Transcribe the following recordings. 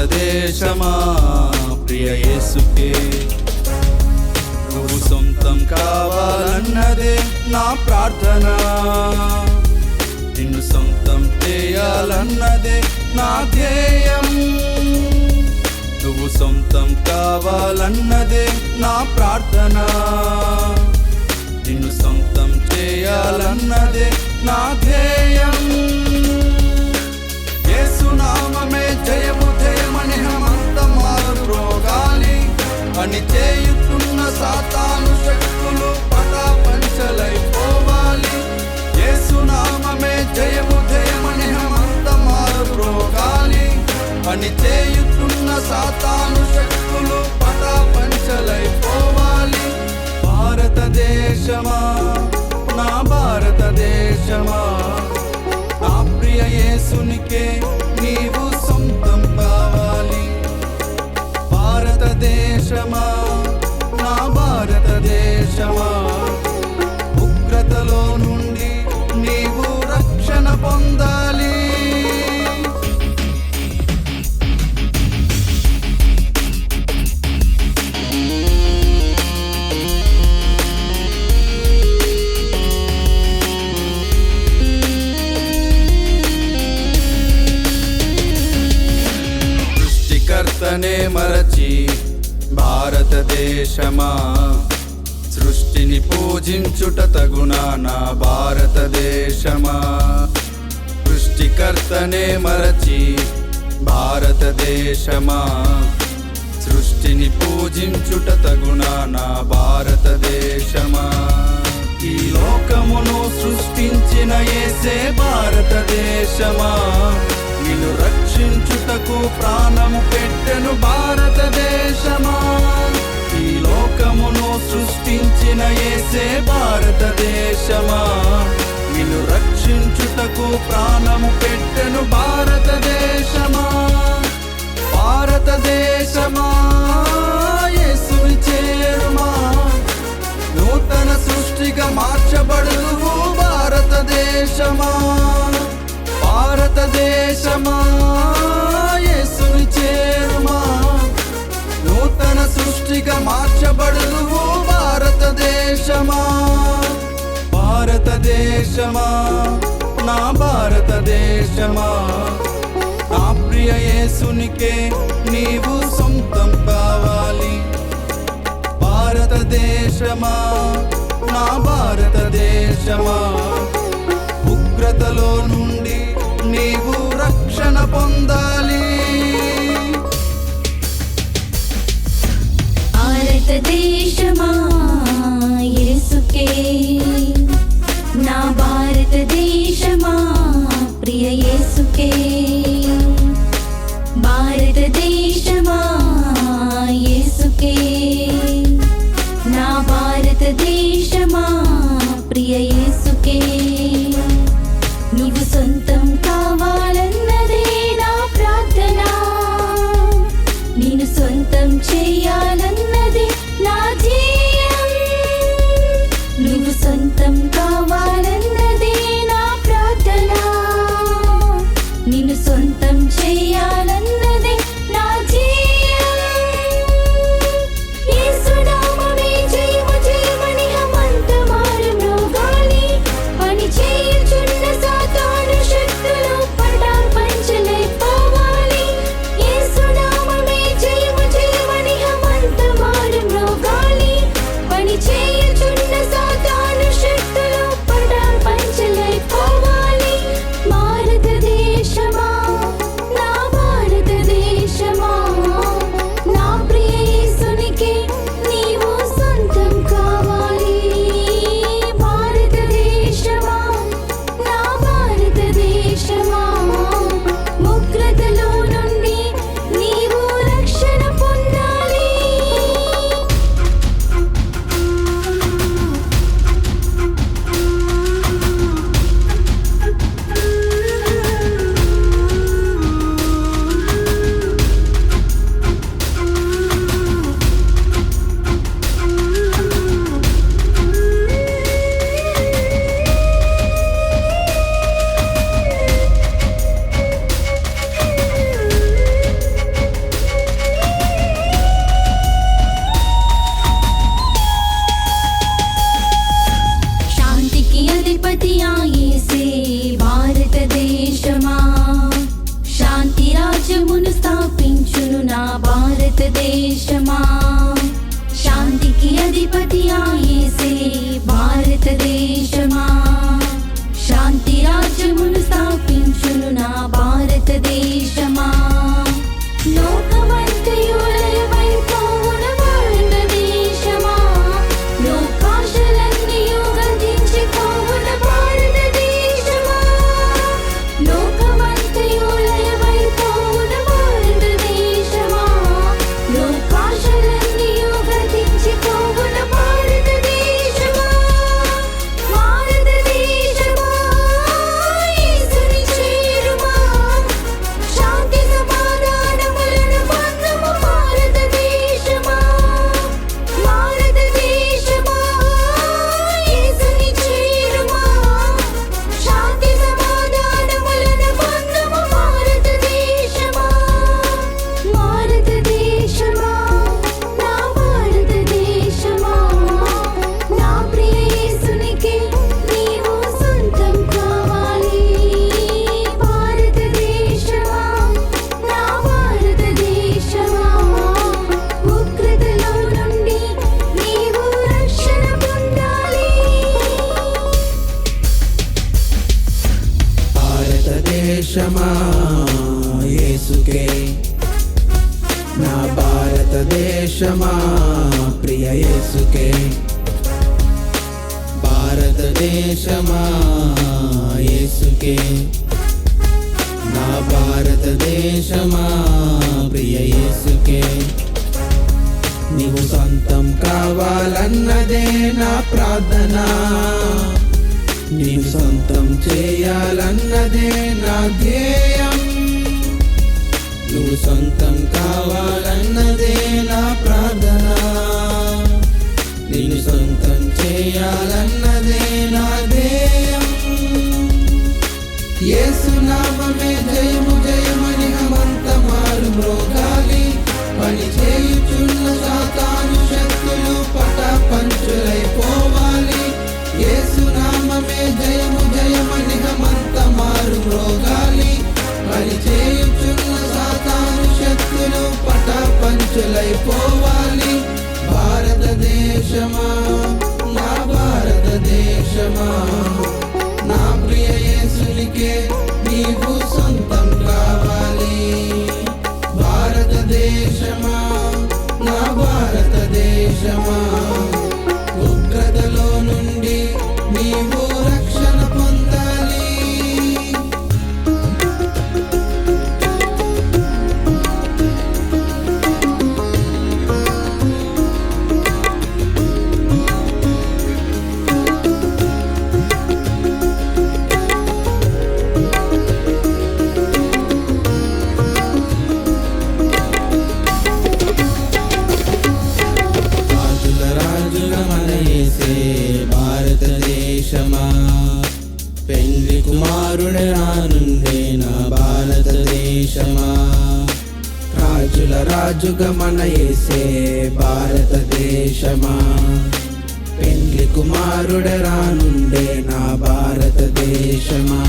భారతదేశమా ప్రియ యేసుకే. నువ్వు సొంతం కావాలన్నదే నా ప్రార్థన. నిన్ను సొంతం చేయాలన్నదే నా ధ్యేయం. నువ్వు సొంతం కావాలన్నదే నా ప్రార్థన. నిన్ను సొంతం చేయాలన్నదే నా ధ్యేయం. సాతాను శక్తులు పటా పంచలైపోవాలి యేసునామమే జయము జయమని హమంత మారు రోగాలి అని చేయుతున్న సాతాను శక్తులు పటా పంచలైపోవాలి భారతదేశమా నా భారతదేశమా? నా ప్రియ యేసునికే పూజించుట తగునా నా భారతదేశమా? సృష్టికర్తనే మరచి భారతదేశమా? సృష్టిని పూజించుట తగునా నా భారతదేశమా? ఈ లోకమును సృష్టించిన ఏసే భారతదేశమా? నిన్ను రక్షించుట రక్షించుటకు ప్రాణము పెట్టెను భారతదేశమా? భారతదేశమా? యేసుని చేరుమా? నూతన సృష్టిగా మార్చబడును భారతదేశమా? భారతదేశమా? యేసుని చేరుమా? నూతన సృష్టిగా మార్చబడును భారతదేశమా? భారతదేశమా? భారతదేశమా? నా ప్రియ యేసునికే నీవు సొంతం కావాలి. భారతదేశమా? నా భారతదేశమా? ఉగ్రతలో నుండి నీవు రక్షణ పొందాలి. భారతదేశమా? యేసుకే నా భారతదేశ యేసుకే భారతదేశమా యేసుకే నా భారతదేశమా ప్రియ యేసుకే నీవు సొంతం కావాలన్నదే నా ప్రార్థన నేను సొంతం చేయాలన్నది నా ధ్యేయం నువ్వు సొంతం देशमा। शांति की अधिपति से भारत देशमा। शांति राज्य मुनसा భారతదేశమా యేసుకే? నా భారతదేశమా ప్రియ యేసుకే? నీవు సొంతం కావాలన్నదే నా ప్రార్థన. నీవు సొంతం చేయాలన్నదే నా ధ్యేయం. నువ్వు సొంతం కావాలన్నదే నా ప్రార్థన. నిన్ను సొంతం చేయాలన్నదే నా ధ్యేయం. యేసునామమే జయము జయమని హమంత మారు మ్రోగాలి. పని చేయుచున్న సాతాను శక్తులు పట పంచులై భారతదేశమా రాజుగా మన భారతదేశమా? పెండ్లి కుమారుడు రానుండే నా భారతదేశమా?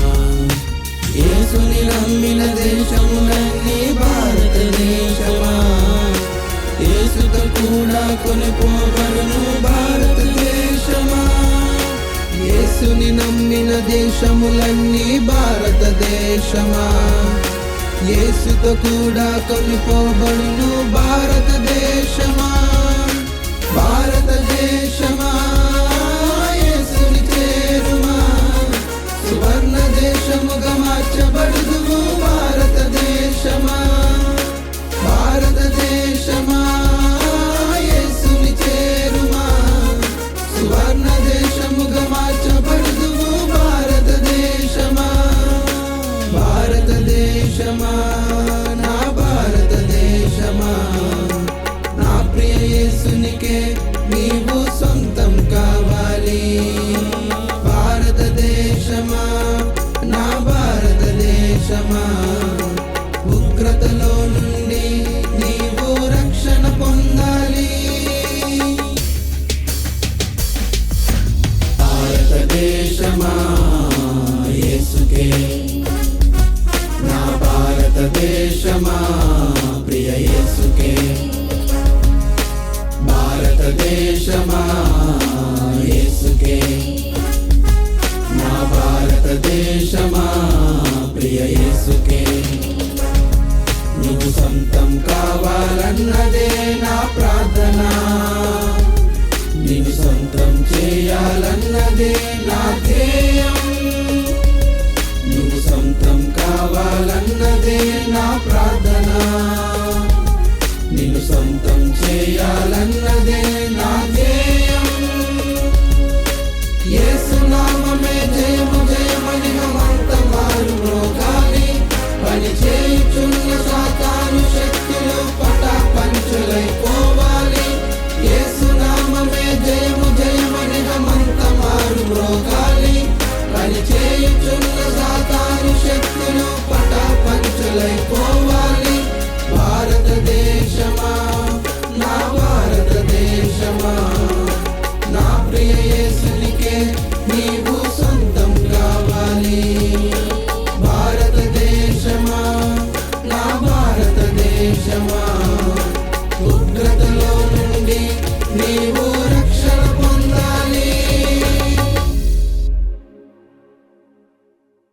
యేసుని నమ్మిన దేశములన్నీ భారతదేశమా? యేసుతో కూడా కొనిపోబడును భారతదేశమా? యేసుని నమ్మిన దేశములన్నీ భారతదేశమా? యేసుతో కూడా కొనిపోబడును భారతదేశమా భారతదేశమా కావాలన్నదే నా ధ్యేయం. నువ్వు సొంతం కావాలన్నదే నా ప్రార్థన. నిన్ను సొంతం చేయాలన్నదే నా ధ్యేయం. యేసునామమే జయము జయమని హమంత మారు మ్రోగాలి పని చేయుచున్న సాతాను శక్తులు పట మారు మ్రోగాలి